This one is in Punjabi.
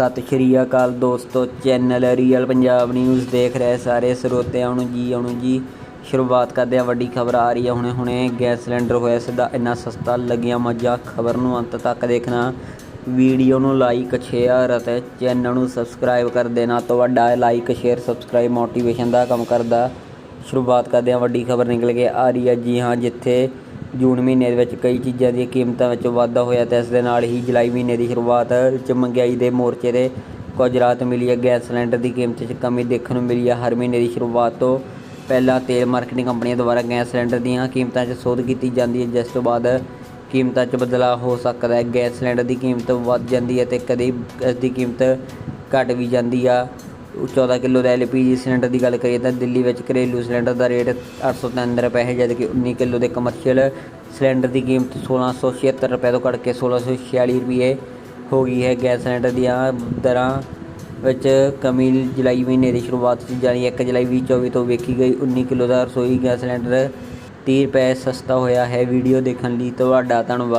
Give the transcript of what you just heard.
ਸਤਿ ਸ਼੍ਰੀ ਅਕਾਲ ਦੋਸਤੋ, ਚੈਨਲ ਰੀਅਲ ਪੰਜਾਬ ਨਿਊਜ਼ ਦੇਖ ਰਹੇ ਸਾਰੇ ਸਰੋਤਿਆਂ ਨੂੰ ਜੀ, ਆਉਣ ਜੀ। ਸ਼ੁਰੂਆਤ ਕਰਦੇ ਆ ਵੱਡੀ ਖਬਰ ਆ ਰਹੀ ਹੈ। ਹੁਣੇ ਹੁਣੇ ਗੈਸ ਸਿਲੰਡਰ ਹੋਇਆ ਸਿੱਧਾ, ਇੰਨਾ ਸਸਤਾ ਲੱਗਿਆ ਮੱਝਾ। ਖਬਰ ਨੂੰ ਅੰਤ ਤੱਕ ਦੇਖਣਾ। ਵੀਡੀਓ ਨੂੰ ਲਾਈਕ, ਸ਼ੇਅਰ ਅਤੇ ਚੈਨਲ ਨੂੰ ਸਬਸਕ੍ਰਾਈਬ ਕਰ ਦੇਣਾ। ਤੁਹਾਡਾ ਲਾਈਕ, ਸ਼ੇਅਰ, ਸਬਸਕ੍ਰਾਈਬ ਮੋਟੀਵੇਸ਼ਨ ਦਾ ਕੰਮ ਕਰਦਾ। ਸ਼ੁਰੂਆਤ ਕਰਦੇ ਹਾਂ, ਵੱਡੀ ਖਬਰ ਨਿਕਲ ਕੇ ਆ ਰਹੀ ਹੈ। ਜੀ ਹਾਂ, ਜਿੱਥੇ ਜੂਨ ਮਹੀਨੇ ਦੇ ਵਿੱਚ ਕਈ ਚੀਜ਼ਾਂ ਦੀਆਂ ਕੀਮਤਾਂ ਵਿੱਚ ਵਾਧਾ ਹੋਇਆ ਤੇ ਇਸ ਦੇ ਨਾਲ ਹੀ ਜੁਲਾਈ ਮਹੀਨੇ ਦੀ ਸ਼ੁਰੂਆਤ ਵਿੱਚ ਮਹਿੰਗਾਈ ਦੇ ਮੋਰਚੇ ਦੇ ਕੁਝ ਰਾਤ ਮਿਲੀ ਹੈ। ਗੈਸ ਸਿਲੰਡਰ ਦੀ ਕੀਮਤ 'ਚ ਕਮੀ ਦੇਖਣ ਨੂੰ ਮਿਲੀ ਹੈ। ਹਰ ਮਹੀਨੇ ਦੀ ਸ਼ੁਰੂਆਤ ਤੋਂ ਪਹਿਲਾਂ ਤੇਲ ਮਾਰਕੀਟਿੰਗ ਕੰਪਨੀਆਂ ਦੁਆਰਾ ਗੈਸ ਸਿਲੰਡਰ ਦੀਆਂ ਕੀਮਤਾਂ 'ਚ ਸੋਧ ਕੀਤੀ ਜਾਂਦੀ ਹੈ, ਜਿਸ ਤੋਂ ਬਾਅਦ ਕੀਮਤਾਂ 'ਚ ਬਦਲਾਅ ਹੋ ਸਕਦਾ ਹੈ। ਗੈਸ ਸਿਲੰਡਰ ਦੀ ਕੀਮਤ ਵੱਧ ਜਾਂਦੀ ਹੈ ਤੇ ਕਦੇ ਇਸ ਦੀ ਕੀਮਤ ਘਟ ਵੀ ਜਾਂਦੀ ਆ। 14 ਕਿਲੋ ਦਾ ਐਲਪੀਜੀ ਸਿਲੰਡਰ ਦੀ ਗੱਲ ਕਰੀਏ ਤਾਂ ਦਿੱਲੀ ਵਿੱਚ ਘਰੇਲੂ ਸਿਲੰਡਰ ਦਾ ਰੇਟ 803 ਰੁਪਏ ਹੈ, ਜਦਕਿ 19 ਕਿਲੋ ਦੇ ਕਮਰਸ਼ੀਅਲ ਸਿਲੰਡਰ ਦੀ ਕੀਮਤ 1676 ਰੁਪਏ ਤੋਂ ਘਟ ਕੇ 1646 ਰੁਪਏ ਹੋ ਗਈ ਹੈ। ਗੈਸ ਸਿਲੰਡਰ ਦੀਆਂ ਦਰਾਂ ਵਿੱਚ ਕਮੀ ਜੁਲਾਈ ਮਹੀਨੇ ਦੀ ਸ਼ੁਰੂਆਤ 'ਚ ਜਾਰੀ 1 ਜੁਲਾਈ 2024 ਤੋਂ ਵੇਖੀ ਗਈ। 19 ਕਿਲੋ ਦਾ ਰਸੋਈ ਗੈਸ ਸਿਲੰਡਰ 30 ਰੁਪਏ ਸਸਤਾ ਹੋਇਆ ਹੈ। ਵੀਡੀਓ ਦੇਖਣ ਲਈ ਤੁਹਾਡਾ ਧੰਨਵਾਦ।